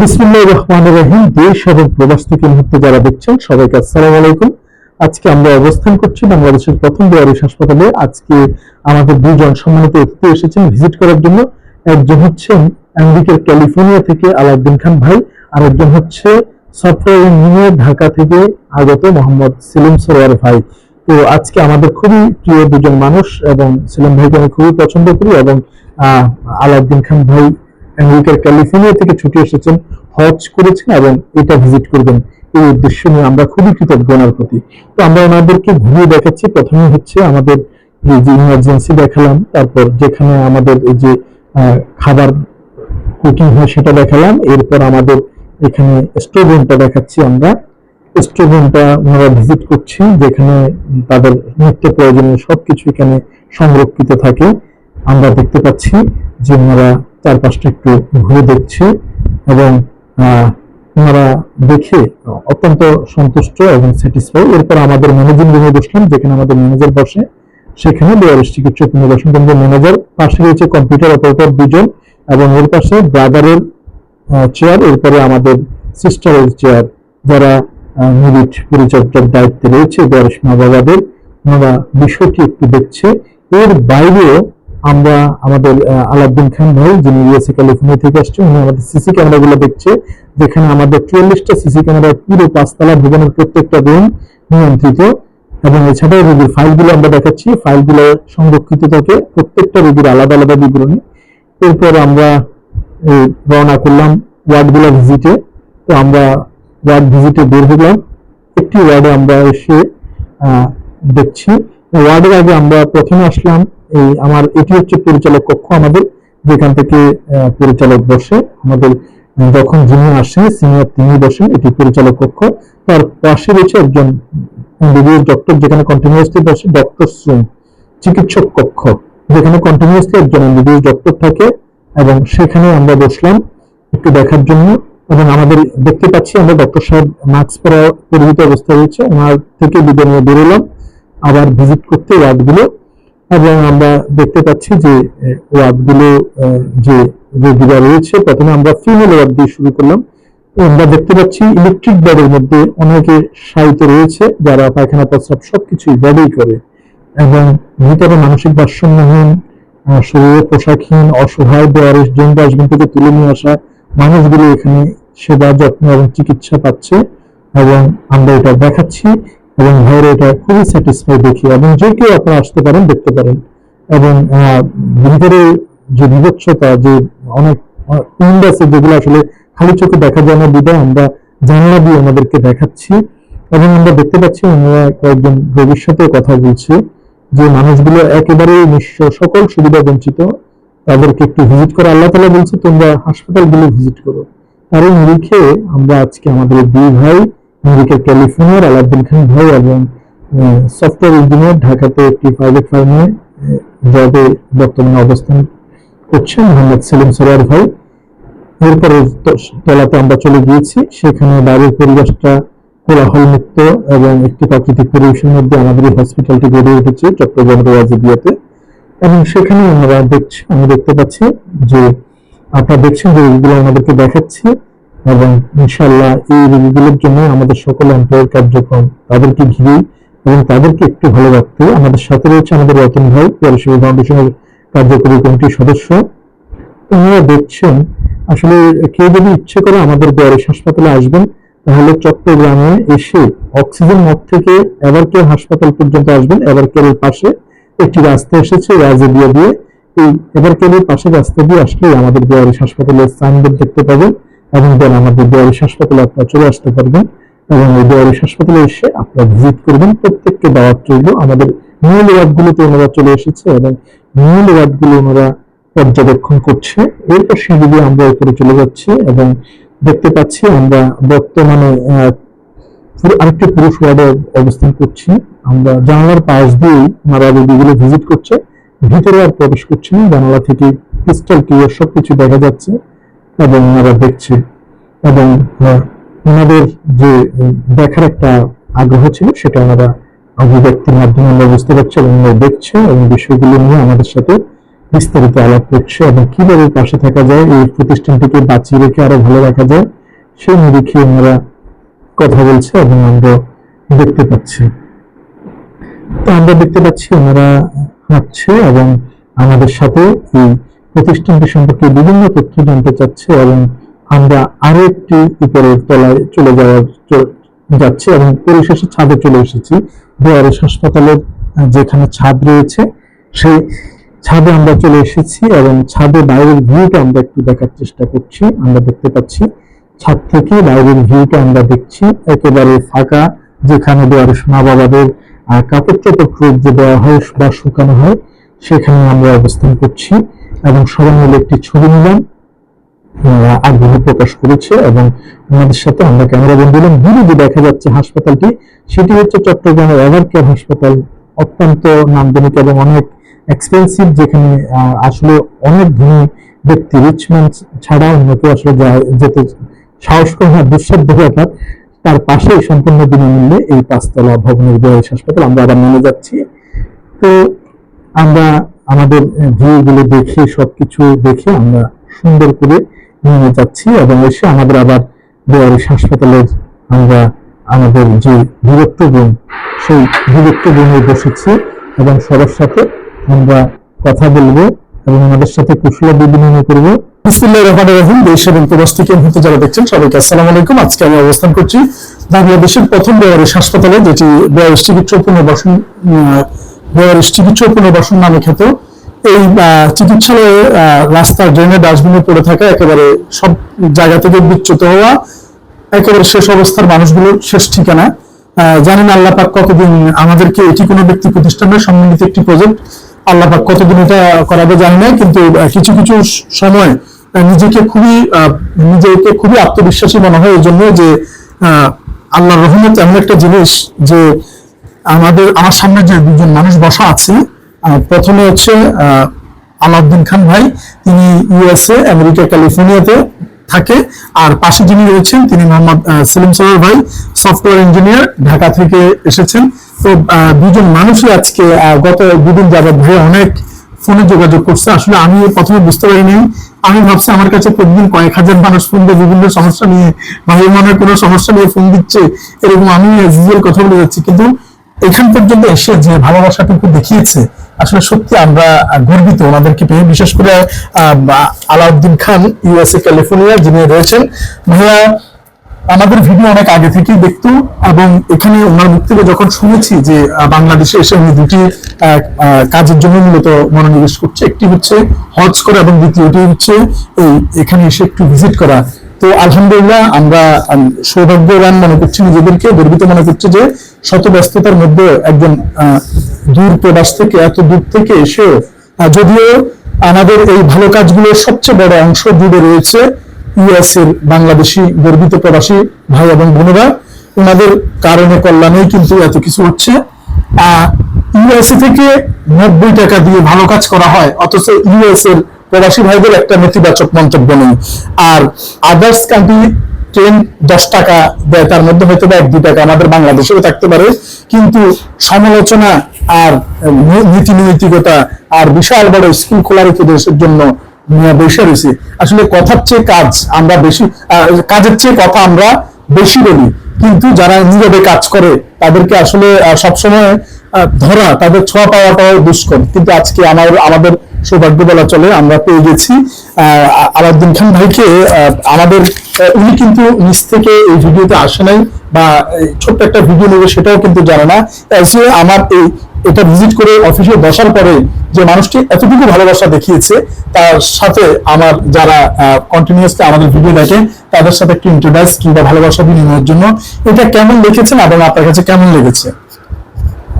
বিসমুল্লাহ রহমান রহিম। দেশ এবং প্রবাস থেকে মুহূর্তে যারা দেখছেন, সবাইকে আসসালামু আলাইকুম। আজকে আমরা অবস্থান করছি বাংলাদেশের প্রথম বেয়ারিশ হাসপাতালে। আজকে আমাদের দুজন সম্মানিত অতিথি এসেছেন ভিজিট করার জন্য। একজন হচ্ছেন আমেরিকার ক্যালিফোর্নিয়া থেকে আলাউদ্দিন খান ভাই আর একজন হচ্ছে সফটওয়্যার ইঞ্জিনিয়ার ঢাকা থেকে আগত মোহাম্মদ সেলিম সরোয়ার ভাই। তো আজকে আমাদের খুবই প্রিয় দুজন মানুষ এবং সেলিম ভাইকে আমি খুবই পছন্দ করি এবং আলাউদ্দিন খান ভাই আমেরিকার ক্যালিফোর্নিয়া থেকে ছুটে এসেছেন, হজ করেছেন এবং এটা ভিজিট করবেন। এই উদ্দেশ্য নিয়ে আমরা খুবই কৃতজ্ঞ ওনার প্রতি। তো আমরা ওনাদেরকে ঘুরিয়ে দেখাচ্ছি। প্রথমে হচ্ছে আমাদের যে ইমার্জেন্সি দেখালাম, তারপর যেখানে আমাদের এই যে খাবার কুকিং হয় সেটা দেখালাম। এরপর আমাদের এখানে স্টোর দেখাচ্ছি আমরা। স্টোর ওনারা ভিজিট করছি যেখানে তাদের নিত্য প্রয়োজনীয় সবকিছু এখানে সংরক্ষিত থাকে। আমরা দেখতে পাচ্ছি যে ওনারা চারপাশটা একটু ঘুরে দেখছে এবং ওনারা দেখে অত্যন্ত সন্তুষ্ট এবং স্যাটিসফাই এরপর আমাদের ম্যানেজিং রুমে বসলাম, যেখানে আমাদের ম্যানেজার বসে। সেখানে বেয়ারিশ চিকিৎসক পুনর্বাসন কেন্দ্রের ম্যানেজার, পাশে রয়েছে কম্পিউটার অপারেটর দুজন এবং এর পাশে ব্রাদারের চেয়ার এরপরে আমাদের সিস্টারের চেয়ার যারা মিলিট পরিচর্যার দায়িত্বে রয়েছে বেয়ারিশ মা বাবাদের ওনারা বিষয়টি একটু দেখছে। এর বাইরেও আমরা আমাদের আলাউদ্দিন খান ভাই, যিনি ইউএসএ ক্যালিফোর্নিয়া থেকে আসছে উনি আমাদের সিসি ক্যামেরাগুলো দেখছে, যেখানে আমাদের চুয়াল্লিশটা সিসি ক্যামেরা পুরো পাঁচতলা ভবনের প্রত্যেকটা রুম নিয়ন্ত্রিত। এবং এছাড়াও রোগীর ফাইলগুলো আমরা দেখাচ্ছি। ফাইলগুলো সংরক্ষিত থাকে প্রত্যেকটা রোগীর আলাদা আলাদা বিবরণী। এরপর আমরা রওনা করলাম ওয়ার্ডগুলো ভিজিটে। তো আমরা ওয়ার্ড ভিজিটে বের হলাম। একটি ওয়ার্ডে আমরা এসে দেখছি। ওয়ার্ডের আগে আমরা প্রথমে আসলাম এই আমার, এটি হচ্ছে পরিচালক কক্ষ আমাদের, যেখান থেকে পরিচালক বসে। আমাদের যখন যিনি আসেন, সিনিয়র তিনি বসেন, এটি পরিচালক কক্ষ। তার পাশে রয়েছে একজন এমবিবিএস ডক্টর, যেখানে কন্টিনিউয়াসলি বসে, ডক্টর রুম চিকিৎসক কক্ষ। যেখানে কন্টিনিউয়াসলি একজন এমবিবিএস ডক্টর থাকে, এবং সেখানে আমরা বসলাম একটু দেখার জন্য। এবং আমাদের দেখতে পাচ্ছি আমরা ডক্টর সাহেব মাস্ক পরা পরিহিত অবস্থায় রয়েছে। ওনার থেকে বিদায় নিয়ে বেরোলাম। আবার ভিজিট করতে ওয়ার্ডগুলো এবং আমরা দেখতে পাচ্ছি যে ওয়ার্ডগুলো যে রোগীরা রয়েছে, প্রথমে আমরা ফিমেল ওয়ার্ড দিয়ে শুরু করলাম। আমরা দেখতে পাচ্ছি ইলেকট্রিক বেডের মধ্যে অনেকে শায়িত রয়েছে, যারা পায়খানা, প্রস্রাব সবকিছুই বেডেই করে। এবং ভিতরে মানসিক ভারসাম্যহীন শরীরে পোশাকহীন, অসহায় বেয়ারিশ ড্রেন ডাস্টবিন থেকে তুলে নিয়ে আসা মানুষগুলো এখানে সেবা, যত্ন এবং চিকিৎসা পাচ্ছে। এবং আমরা এটা দেখাচ্ছি। এবং ভাইয়ের এটা খুবই স্যাটিসফাই দেখি এবং যে কেউ আপনারা আসতে পারেন, দেখতে পারেন। এবং ভিতরে যে বিভৎসতা, যে অনেক আছে যেগুলো আসলে খালি চোখে দেখা যায় না বিধায় আমরা জানলা দিয়ে ওনাদেরকে দেখাচ্ছি। এবং আমরা দেখতে পাচ্ছি ওনারা কয়েকজন রোগীর সাথে কথা বলছে যে মানুষগুলো একেবারেই নিঃস্ব, সকল সুবিধা বঞ্চিত। তাদেরকে একটু ভিজিট করে। আল্লাহ তালা বলছে, তোমরা হাসপাতালগুলো ভিজিট করো। এই নিরিখে আমরা আজকে আমাদের দুই ভাই আমেরিকার ক্যালিফোর্নিয়ার আলাউদ্দিন খান ভাই এবং সফটওয়্যার ইঞ্জিনিয়ার, ঢাকাতে একটি প্রাইভেট ফার্মে জবে বর্তমানে অবস্থান করছেন মোহাম্মদ সেলিম সরোয়ার ভাই। এরপরে তলাতে আমরা চলে গিয়েছি। সেখানে বাইরের পরিবেশটা কোলাহল মুক্ত এবং একটি প্রাকৃতিক পরিবেশের মধ্যে আমাদের এই হসপিটালটি গড়ে উঠেছে চট্টগ্রাম ওয়াজিবিয়াতে এবং সেখানে আমরা দেখছি, আমি দেখতে পাচ্ছি যে, আপনারা দেখছেন যে রোগীগুলো আমাদেরকে দেখাচ্ছি। এবং ইনশাল্লাহ এই রোগীগুলোর জন্য আমাদের সকল এমপ্লয়ের কার্যক্রম তাদেরকে ঘিরে এবং তাদেরকে একটু ভালো রাখতে আমাদের সাথে রয়েছে আমাদের রতন ভাই পরিষেবা ফাউন্ডেশনের কার্যকরী কমিটির সদস্য। ওনারা দেখছেন, আসলে কেউ যদি ইচ্ছে করে আমাদের বেয়ারিশ হাসপাতালে আসবেন, তাহলে চট্টগ্রামে এসে অক্সিজেন মঠ থেকে এভারকেয়ার হাসপাতাল পর্যন্ত আসবেন, এবার এভারকেয়ারের পাশে একটি রাস্তা এসেছে রাজেদিয়া দিয়ে এই এভারকেয়ারের পাশে রাস্তা দিয়ে আসলে আমাদের বেয়ারিশ হাসপাতালের সাইনবোর্ড দেখতে পাবেন। এবং দেন আমাদের বেয়ারিশ হাসপাতালে আপনারা চলে আসতে পারবেন এবং এই বেয়ারিশ হাসপাতালে এসে আপনারা ভিজিট করবেন। প্রত্যেককে দাওয়াত রইল। আমাদের মূল ওয়ার্ডগুলোতে ওনারা চলে এসেছে এবং মূল ওয়ার্ডগুলো ওনারা পর্যবেক্ষণ করছে। এরপর সিঁড়ি আমরা উপরে চলে যাচ্ছি এবং দেখতে পাচ্ছি আমরা বর্তমানে আরেকটি পুরুষ ওয়ার্ডে অবস্থান করছি। আমরা জানালার পাশ দিয়েই ওনারা রোগীগুলো ভিজিট করছে। ভিতরে আর প্রবেশ করছে না। জানালা থেকে ক্রিস্টাল ক্লিয়ার সবকিছু দেখা যাচ্ছে। এবং ওনারা দেখছে। এবং ওনাদের যে দেখার একটা আগ্রহ ছিল, সেটা ওনারা অভিব্যক্তির মাধ্যমে আমরা বুঝতে পারছি এবং ওনারা দেখছে এবং বিষয়গুলো নিয়ে আমাদের সাথে বিস্তারিত আলাপ করছে এবং কীভাবে পাশে থাকা যায়, এই প্রতিষ্ঠানটিকে বাঁচিয়ে রেখে আরও ভালো রাখা যায়, সেই নিরিখে ওনারা কথা বলছে এবং আমরা দেখতে পাচ্ছি। তো আমরা দেখতে পাচ্ছি ওনারা হাঁটছে এবং আমাদের সাথে এই প্রতিষ্ঠানটি সম্পর্কে বিভিন্ন তথ্য জানতে চাচ্ছে এবং আমরা আরও একটি উপরের তলায় চলে যাওয়ার যাচ্ছি এবং পরিশেষে ছাদে চলে এসেছি। বেয়ারেস হাসপাতালের যেখানে ছাদ রয়েছে, সেই ছাদে আমরা চলে এসেছি এবং ছাদে বাইরের ভিউটা আমরা একটু দেখার চেষ্টা করছি। আমরা দেখতে পাচ্ছি ছাদ থেকে বাইরের ভিউটা আমরা দেখছি। একেবারে ফাঁকা, যেখানে বেয়ারেস মা বাবাদের কাপড় চোপড় যে দেওয়া হয় বা শুকানো হয়, সেখানে আমরা অবস্থান করছি। এবং সবাই মিলে একটি ছবি নিলাম। আগ্রহ প্রকাশ করেছে এবং আমাদের সাথে আমরা ক্যামেরা বন্ধ দিলাম দূরে যে দেখা যাচ্ছে হাসপাতালটি, সেটি হচ্ছে চট্টগ্রামের এভার কেয়ার হাসপাতাল। অত্যন্ত নান্দনিক এবং অনেক এক্সপেন্সিভ যেখানে আসলে অনেক ধনী ব্যক্তি রিচম্যান ছাড়া অন্য কেউ আসলে যেতে সাহস করে না, দুঃসাধ্য ব্যাপার তার পাশেই সম্পূর্ণ বিনামূল্যে এই পাঁচতলা ভবনের বয়স হাসপাতাল। আমরা আবার নেমে যাচ্ছি। তো আমরা আমাদের ভিউগুলো দেখে, সবকিছু দেখে আমরা সুন্দর করে নিয়ে যাচ্ছি এবং এসে আমাদের আবার বেয়ারিশ হাসপাতালের আমরা আমাদের যে বিরক্ত গুণ সেই বিরক্ত বোনে বসেছি এবং সবার সাথে আমরা কথা বলব এবং আমাদের সাথে কুশলা বিনিময় করব। বিসমিল্লাহির যারা দেখছেন সবাইকে আসসালামু আলাইকুম। আজকে অবস্থান করছি বাংলাদেশের প্রথম বেয়ারিশ হাসপাতালে, যেটি বেয়ারিশ চিকিৎসা ও পুনর্বাসন আহ, বেয়ারিশ চিকিৎসা ও পুনর্বাসন নামে খ্যাত এই চিকিৎসালয়ে রাস্তার ড্রেনে ডাস্টবিনে পড়ে থাকা একেবারে সব জায়গা থেকে বিচ্যুত হওয়া একেবারে শেষ অবস্থার মানুষগুলোর শেষ ঠিকানা। জানেন আল্লাহ পাক কতদিন আমাদেরকে এটি কোনো ব্যক্তি প্রতিষ্ঠানের সম্মিলিত একটি প্রজেক্ট আল্লাহ পাক কতদিন এটা করাবে জানি না কিন্তু কিছু কিছু সময় নিজেকে খুবই নিজেকে খুবই আত্মবিশ্বাসী মনে হয় এই জন্য যে আহ, আল্লাহর রহমত এমন একটা জিনিস যে আমাদের, আমার সামনে যে দুজন মানুষ বসা আছে প্রথমে হচ্ছে আলাউদ্দিন খান ভাই, তিনি ইউএসএ আমেরিকা, ক্যালিফোর্নিয়াতে থাকে, আর পাশে যিনি রয়েছেন, তিনি মোহাম্মদ সেলিম সালার ভাই, সফটওয়্যার ইঞ্জিনিয়ার, ঢাকা থেকে এসেছেন। তো দুজন মানুষই আজকে গত দুদিন যাবৎ ভাই অনেক ফোনে যোগাযোগ করছে। আসলে আমি প্রথমে বুঝতে পারিনি। আমি ভাবছি আমার কাছে প্রতিদিন কয়েক হাজার মানুষ ফোন দিয়ে, বিভিন্ন সমস্যা নিয়ে, ভাই মনের কোনো সমস্যা নিয়ে ফোন দিচ্ছে, এরকম আমি কথা বলে যাচ্ছি। কিন্তু এখান পর্যন্ত এসে যে ভালোবাসাটুকু দেখিয়েছে, আসলে সত্যি আমরা গর্বিত ওনাদেরকে পেয়ে। বিশেষ করে আলাউদ্দিন খান ইউএসএ ক্যালিফোর্নিয়া যিনি রয়েছেন। ভাইয়া, আমাদের ভিডিও অনেক আগে থেকেই দেখতো এবং এখানে ওনার মুখ থেকে যখন শুনেছি যে বাংলাদেশে এসে উনি দুটি কাজের জন্য মূলত মনোনিবেশ করছে, একটি হচ্ছে হজ করা এবং দ্বিতীয়টি হচ্ছে এই এখানে এসে একটু ভিজিট করা। তো আলহামদুলিল্লাহ আমরা সৌভাগ্যবান মনে করছি নিজেদেরকে, গর্বিত মনে করছি যে শত ব্যস্ততার মধ্যে একজন দূর প্রবাস থেকে, এত দূর থেকে এসেও যদিও আমাদের এই ভালো কাজগুলোর সবচেয়ে বড় অংশ জুড়ে রয়েছে ইউএস এর বাংলাদেশি গর্বিত প্রবাসী ভাই এবং বোনেরা। ওনাদের কারণে কল্যাণেই কিন্তু এত কিছু হচ্ছে। ইউএসএ থেকে নব্বই টাকা দিয়ে ভালো কাজ করা হয়, অথচ ইউএস এর প্রবাসী ভাইদের একটা নেতিবাচক মন্তব্য নেই। আর আদার্স কান্ট্রি ট্রেন দশ টাকা দেয়, তার মধ্যে হয়তো বা এক, দুই টাকা আমাদের বাংলাদেশেও থাকতে পারে। কিন্তু সমালোচনা আর নীতি নৈতিকতা আর বিশাল বড় স্কুল খোলার উপদেশের জন্য নিয়ে বসে রয়েছে। আসলে কথার চেয়ে কাজ আমরা বেশি কাজের চেয়ে কথা আমরা বেশি বলি। কিন্তু যারা নীরবে কাজ করে, তাদেরকে আসলে সবসময় ধরা, তাদের ছোঁয়া পাওয়াটাও দুষ্কর। কিন্তু আজকে আমার, আমাদের সৌভাগ্য বলা চলে, আমরা পেয়ে গেছি। আলাউদ্দিন খান ভাইকে আমাদের উনি কিন্তু নিচ থেকে এই ভিডিওতে আসে নাই, বা ছোট্ট একটা ভিডিও নেবে সেটাও কিন্তু জানে না। এসে আমার এই, এটা ভিজিট করে অফিসে বসার পরে যে মানুষটি এতটুকু ভালোবাসা দেখিয়েছে, তার সাথে আমার যারা কন্টিনিউসলি আমাদের ভিডিও দেখে, তাদের সাথে একটু ইন্ট্রোডাইস কিংবা ভালোবাসা বিনিময়ের জন্য। এটা কেমন লিখেছেন এবং আপনার কাছে কেমন লেগেছে?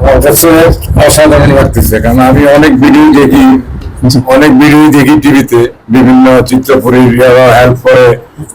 আমার কাছে অসাধারণ লাগতেছে, কারণ আমি অনেক ভিডিও দেখি। অনেক ভিডিও দেখি টিভিতে বিভিন্ন চিত্রপুরীর হেল্প করে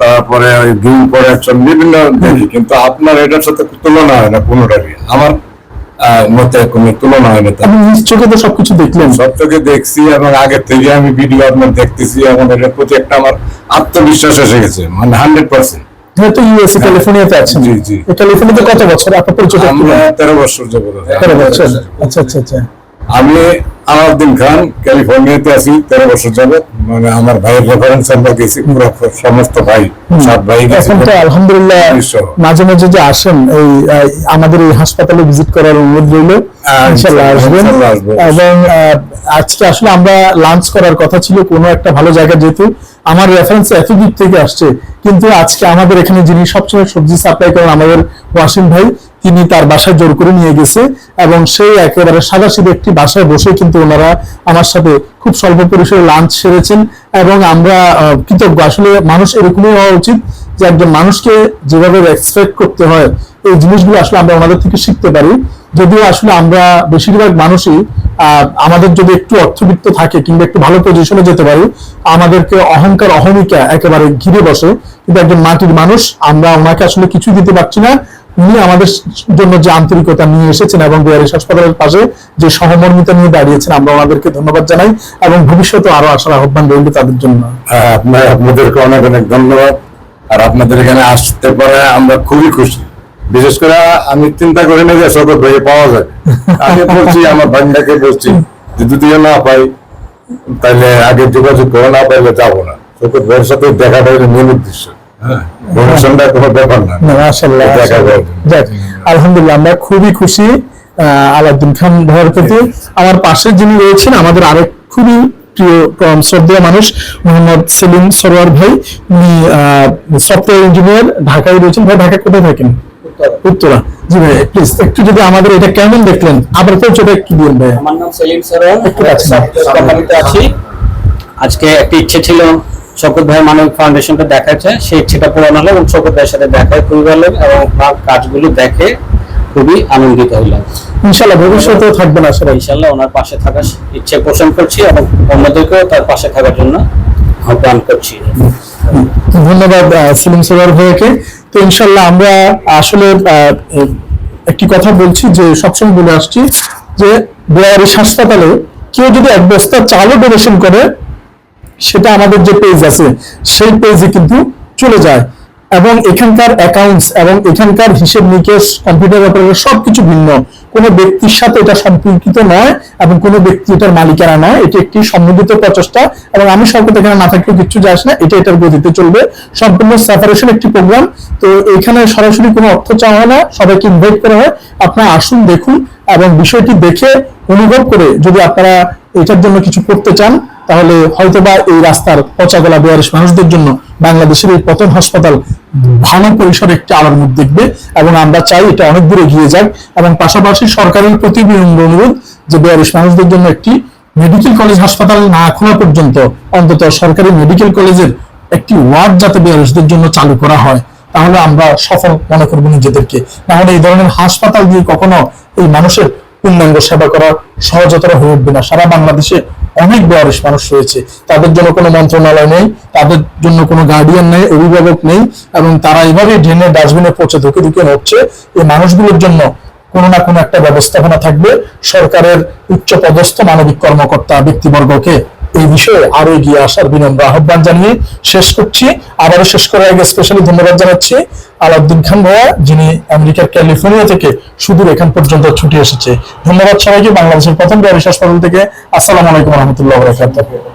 তারপরে ওই গেম প্রোডাকশন বিভিন্ন দেখি কিন্তু আপনার এটার সাথে তুলনা হয় না কোনোটারই। আমার মতে কোনো তুলনা হয় না চোখে তো সবকিছু দেখলেন। সব থেকে দেখছি এবং আগের থেকে আমি ভিডিও আপনার দেখতেছি এবং এটার প্রতি একটা আমার আত্মবিশ্বাস এসে গেছে মানে হান্ড্রেড পার্সেন্ট যেহেতু ইউএসএ ক্যালিফোর্নিয়াতে আছেন। জি, জি। ক্যালিফোর্নিয়াতে কত বছর? আপনার পরিচয়। তেরো বছর যাব তেরো বছর। আচ্ছা আচ্ছা আচ্ছা। আমি আলাউদ্দিন খান ক্যালিফোর্নিয়াতে আছি তেরো বছর যাবে মানে আমার ভাইয়ের রেফারেন্স আমরা গেছি পুরো সমস্ত ভাই সাত ভাই। এখন তো আলহামদুলিল্লাহ মাঝে মাঝে যে আসেন এই আমাদের এই হাসপাতালে ভিজিট করার অনুরোধ রইল। হ্যাঁ, আসবেন। এবং আজকে আসলে আমরা লাঞ্চ করার কথা ছিল কোনো একটা ভালো জায়গা যেহেতু। আমার রেফারেন্স দিক থেকে আসছে কিন্তু আজকে আমাদের এখানে যিনি সবসময় সবজি সাপ্লাই করেন আমাদের ওয়াসিম ভাই তিনি তার বাসায় জোর করে নিয়ে গেছে এবং সেই একেবারে সাদাসিধে একটি বাসায় বসে কিন্তু ওনারা আমার সাথে খুব স্বল্প পরিসরে লাঞ্চ সেরেছেন এবং আমরা কৃতজ্ঞ। আসলে মানুষ এরকমই হওয়া উচিত যে একজন মানুষকে যেভাবে রেসপেক্ট করতে হয়, এই জিনিসগুলো আসলে আমরা ওনাদের থেকে শিখতে পারি। যদিও আসলে আমরা বেশিরভাগ মানুষই আমাদের যদি একটু অর্থবিত্ত থাকে কিংবা একটু ভালো পজিশনে যেতে পারি, আমাদেরকে অহংকার, অহমিকা একেবারে ঘিরে বসে। কিন্তু একজন মাটির মানুষ, আমরা ওনাকে আসলে কিছু দিতে পারছি না। উনি আমাদের জন্য যে আন্তরিকতা নিয়ে এসেছেন এবং বিহারিস হাসপাতালের পাশে যে সহমর্মিতা নিয়ে দাঁড়িয়েছেন আমরা ওনাদেরকে ধন্যবাদ জানাই এবং ভবিষ্যতে আরও আসার আহ্বান রইল তাদের জন্য। হ্যাঁ, আপনাদেরকে অনেক অনেক ধন্যবাদ। আর আপনাদের এখানে আসতে পারে আমরা খুবই খুশি। বিশেষ করে আমি চিন্তা করি না যে শকত ভাইকে পাওয়া যায়। আমি বলছি আমার ভাগ্নাকে বলছি যে যদিও না পাই তাহলে আগে যোগাযোগ করে না পাইলে যাব না। শকত ভাইয়ের সাথে দেখাটা হলো মূল উদ্দেশ্য হ্যাঁ। আলহামদুলিল্লাহ আমরা খুবই খুশি আহ, আলাউদ্দিন খান ভাইয়ের প্রতি। আমার পাশে যিনি রয়েছেন আমাদের আরেক খুবই প্রিয় শ্রদ্ধেয় মানুষ মোহাম্মদ সেলিম সরোয়ার ভাই। উনি সফটওয়্যার ইঞ্জিনিয়ার ঢাকায় রয়েছেন। ভাই ঢাকা কোথায় থাকেন? উত্তরা। জি ভাই প্লিজ একটু যদি আমাদের এটা কেমন দেখলেন? আবার পরিচয়টা কি দিন ভাই। আমার নাম সেলিম সরোয়ার একটু। আছি। আজকে একটা ইচ্ছে ছিল শকত ভাই মানবিক ফাউন্ডেশনটা দেখাচ্ছে। সেই ইচ্ছেটা পূরণ হলো এবং শকত ভাইয়ের সাথে দেখা খুবই ভালো এবং তার কাজগুলো দেখে খুবই আনন্দিত হইলাম। ইনশাল্লাহ ভবিষ্যতেও থাকবেন রাখি ইনশাল্লাহ ওনার পাশে থাকার ইচ্ছে পোষণ করছি এবং অন্যদেরকেও তার পাশে থাকার জন্য আহ্বান করছি। ধন্যবাদ সেলিম সরোয়ার ভাইয়াকে তো ইনশাল্লাহ আমরা আসলে একটি কথা বলছি যে সবসময় বলে আসছি যে বেয়ারিশ হাসপাতালে কেউ যদি এক বস্তা চালও ডোনেশন করে সেটা আমাদের যে পেজ আছে, সেই পেজে কিন্তু চলে যায়। এবং এখানকার অ্যাকাউন্টস এবং এখানকার হিসেব নিকেশ কম্পিউটার অপারেটর সবকিছু ভিন্ন। কোনো ব্যক্তির সাথে এটা সম্পর্কিত নয় এবং কোনো ব্যক্তি এটার মালিকানা নয়। এটি একটি সম্মিলিত প্রচেষ্টা এবং আমি সরকার এখানে না থাকলেও কিচ্ছু যায় না। এটা এটার গতিতে চলবে। সম্পূর্ণ সেপারেশন একটি প্রোগ্রাম তো এখানে সরাসরি কোনো অর্থ চাওয়া হয় না। সবাইকে ইনভাইট করা হয়। আপনারা আসুন, দেখুন এবং বিষয়টি দেখে অনুভব করে যদি আপনারা এটার জন্য কিছু করতে চান তাহলে হয়তোবা এই রাস্তার পচাগলা বেয়ারিশ মানুষদের জন্য বাংলাদেশের এই পতন হাসপাতাল ভালো পরিসরে একটি আলোর মুখ দেখবে এবং আমরা চাই এটা অনেক দূরে গিয়ে যাক এবং পাশাপাশি সরকারের প্রতি বিনম্র অনুরোধ যে বেয়ারিশ মানুষদের জন্য একটি মেডিকেল কলেজ হাসপাতাল না খোলা পর্যন্ত অন্তত সরকারি মেডিকেল কলেজের একটি ওয়ার্ড যাতে বেয়ারিশদের জন্য চালু করা হয়, তাহলে আমরা সফল মনে করব নিজেদেরকে। নাহলে এই ধরনের হাসপাতাল দিয়ে কখনো এই মানুষের পূর্ণাঙ্গ সেবা করা সহজতর হয়ে উঠবে না। সারা বাংলাদেশে অনেক বয়স মানুষ রয়েছে। তাদের জন্য কোনো মন্ত্রণালয় নেই, তাদের জন্য কোনো গার্ডিয়ান নেই, অভিভাবক নেই, এবং তারা এভাবেই ড্রেনের ডাস্টবিনে পচে ধুকে ধুকে হচ্ছে। এই মানুষগুলোর জন্য কোনো না কোনো একটা ব্যবস্থাপনা থাকবে সরকারের উচ্চ পদস্থ মানবিক কর্মকর্তা ব্যক্তিবর্গকে। এই বিষয়ে আরও এগিয়ে আসার বিনম্র আহ্বান জানিয়ে শেষ করছি। আবারও শেষ করার আগে স্পেশালি ধন্যবাদ জানাচ্ছি আলাউদ্দিন খান ভাইয়া, যিনি আমেরিকার ক্যালিফোর্নিয়া থেকে সুদূর এখান পর্যন্ত ছুটি এসেছে। ধন্যবাদ সবাইকে, বাংলাদেশের প্রথম বিহারিস হাসপাতাল থেকে। আসসালাম আলাইকুম রহমতুল্লাহ বরাকাতুহ।